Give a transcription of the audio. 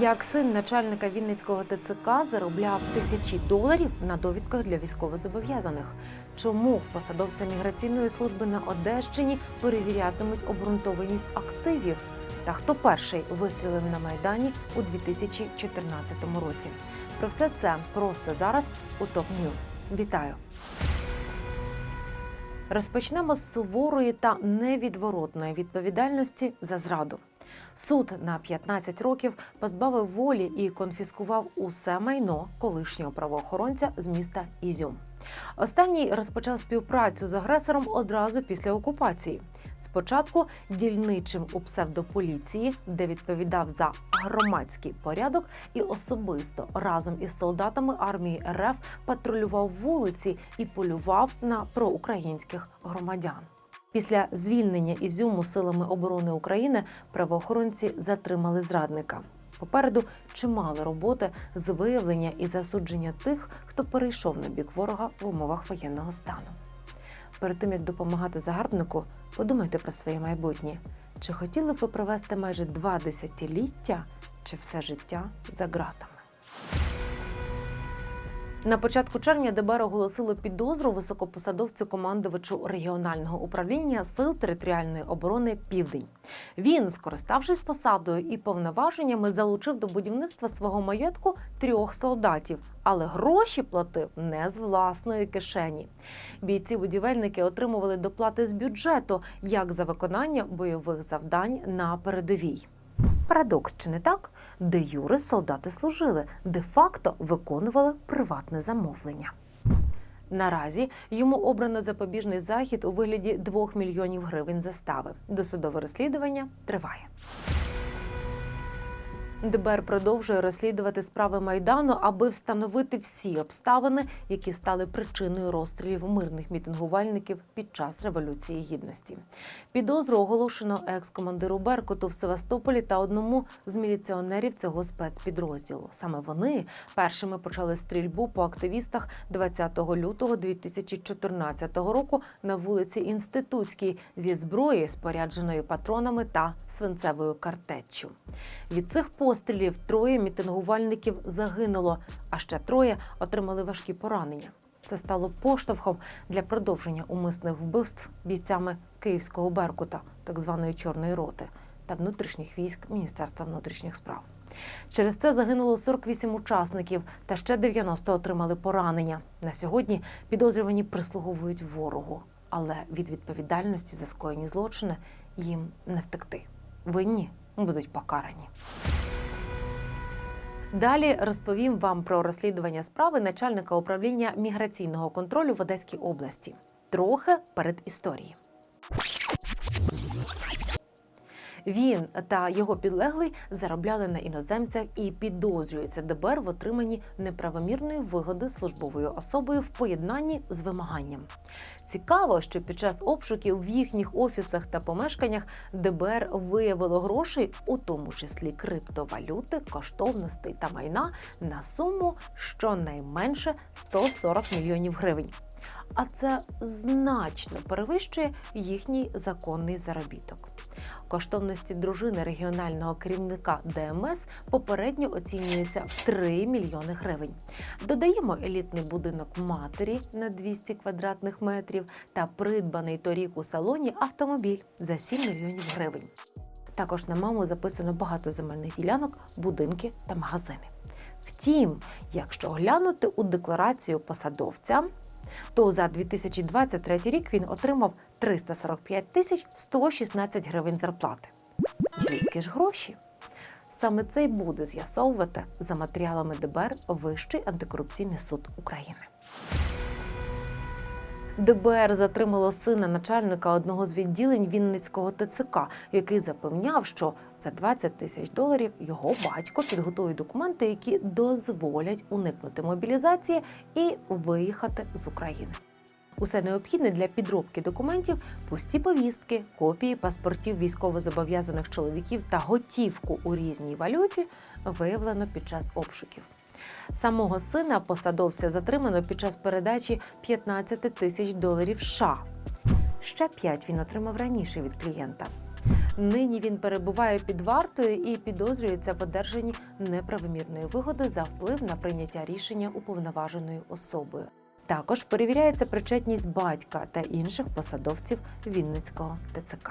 Як син начальника Вінницького ТЦК заробляв тисячі доларів на довідках для військовозобов'язаних? Чому в посадовця міграційної служби на Одещині перевірятимуть обґрунтованість активів? Та хто перший вистрілив на майдані у 2014 році? Про все це просто зараз у ТОП Ньюз. Вітаю! Розпочнемо з суворої та невідворотної відповідальності за зраду. Суд на 15 років позбавив волі і конфіскував усе майно колишнього правоохоронця з міста Ізюм. Останній розпочав співпрацю з агресором одразу після окупації. Спочатку дільничим у псевдополіції, де відповідав за громадський порядок, і особисто разом із солдатами армії РФ патрулював вулиці і полював на проукраїнських громадян. Після звільнення Ізюму силами оборони України правоохоронці затримали зрадника. Попереду чимало роботи з виявлення і засудження тих, хто перейшов на бік ворога в умовах воєнного стану. Перед тим як допомагати загарбнику, подумайте про своє майбутнє. Чи хотіли б ви провести майже два десятиліття чи все життя за ґратами? На початку червня ДБР оголосило підозру високопосадовцю командувачу регіонального управління сил територіальної оборони Південь. Він, скориставшись посадою і повноваженнями, залучив до будівництва свого маєтку трьох солдатів, але гроші платив не з власної кишені. Бійці-будівельники отримували доплати з бюджету як за виконання бойових завдань на передовій. Парадокс чи не так? Де юри солдати служили, де-факто виконували приватне замовлення. Наразі йому обрано запобіжний захід у вигляді 2 мільйонів гривень застави. Досудове розслідування триває. ДБР продовжує розслідувати справи майдану, аби встановити всі обставини, які стали причиною розстрілів мирних мітингувальників під час революції гідності. Підозру оголошено екс-командиру Беркуту в Севастополі та одному з міліціонерів цього спецпідрозділу. Саме вони першими почали стрільбу по активістах 20 лютого 2014 року на вулиці Інститутській зі зброї, спорядженою патронами та свинцевою картеччю. Від цих пострілів троє мітингувальників загинуло, а ще троє отримали важкі поранення. Це стало поштовхом для продовження умисних вбивств бійцями Київського Беркута, так званої Чорної роти, та внутрішніх військ Міністерства внутрішніх справ. Через це загинуло 48 учасників, та ще 90 отримали поранення. На сьогодні підозрювані прислуговують ворогу, але від відповідальності за скоєні злочини їм не втекти. Винні будуть покарані. Далі розповім вам про розслідування справи начальника управління міграційного контролю в Одеській області. Трохи перед історією. Він та його підлеглий заробляли на іноземцях і підозрюються ДБР в отриманні неправомірної вигоди службовою особою в поєднанні з вимаганням. Цікаво, що під час обшуків в їхніх офісах та помешканнях ДБР виявило грошей, у тому числі криптовалюти, коштовностей та майна на суму щонайменше 140 мільйонів гривень. А це значно перевищує їхній законний заробіток. Коштовності дружини регіонального керівника ДМС попередньо оцінюються в 3 мільйони гривень. Додаємо елітний будинок матері на 200 квадратних метрів та придбаний торік у салоні автомобіль за 7 мільйонів гривень. Також на маму записано багато земельних ділянок, будинки та магазини. Втім, якщо глянути у декларацію посадовця, то за 2023 рік він отримав 345 тисяч 116 гривень зарплати. Звідки ж гроші? Саме це й буде з'ясовувати за матеріалами ДБР Вищий антикорупційний суд України. ДБР затримало сина начальника одного з відділень Вінницького ТЦК, який запевняв, що за 20 тисяч доларів його батько підготує документи, які дозволять уникнути мобілізації і виїхати з України. Усе необхідне для підробки документів, пусті повістки, копії паспортів військовозобов'язаних чоловіків та готівку у різній валюті виявлено під час обшуків. Самого сина посадовця затримано під час передачі 15 тисяч доларів США. Ще 5 він отримав раніше від клієнта. Нині він перебуває під вартою і підозрюється в одержанні неправомірної вигоди за вплив на прийняття рішення уповноваженою особою. Також перевіряється причетність батька та інших посадовців Вінницького ТЦК.